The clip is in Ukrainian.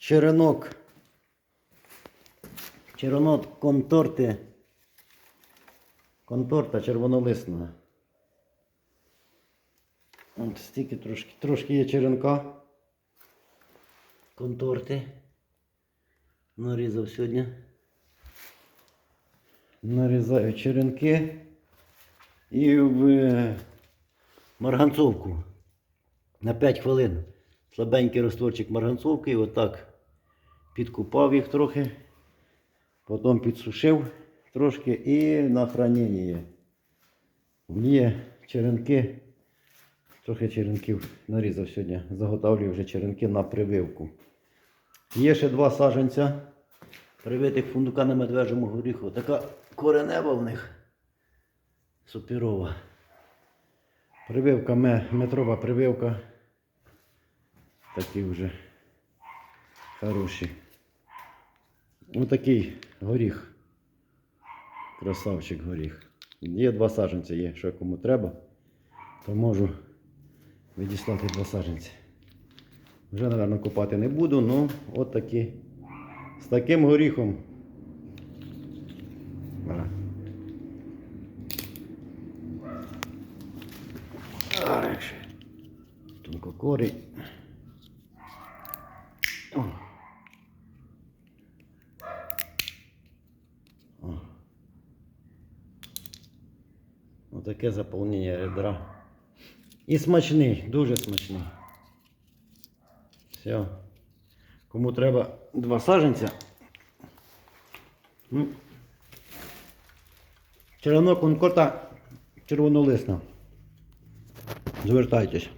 черенок. Черенок конторти. Конторта червонолисна. От стільки трошки. Трошки є черенка. Конторти. Нарізав сьогодні. Нарізаю черенки. І в е, марганцовку. На 5 хвилин. Слабенький розтворчик марганцовки. І отак підкупав їх трохи. Потім підсушив трошки і на хранення. Є черенки. Трохи черенків нарізав сьогодні. Заготовлюю вже черенки на прививку. Є ще два саджанця привитих фундука на медвежому горіху. Така коренева в них супірова. Прививка метрова прививка. Такі вже хороші. Отакий горіх. Красавчик горіх. Є два саджанці, є, що кому треба, то можу відіслати два саджанці. Вже, мабуть, купати не буду, ну от такі. З таким горіхом. Тонкокорий. Отаке заповнення ребра. І смачний, дуже смачний. Все. Кому треба два саженця. Ну, Червоно червонолисна. Звертайтесь.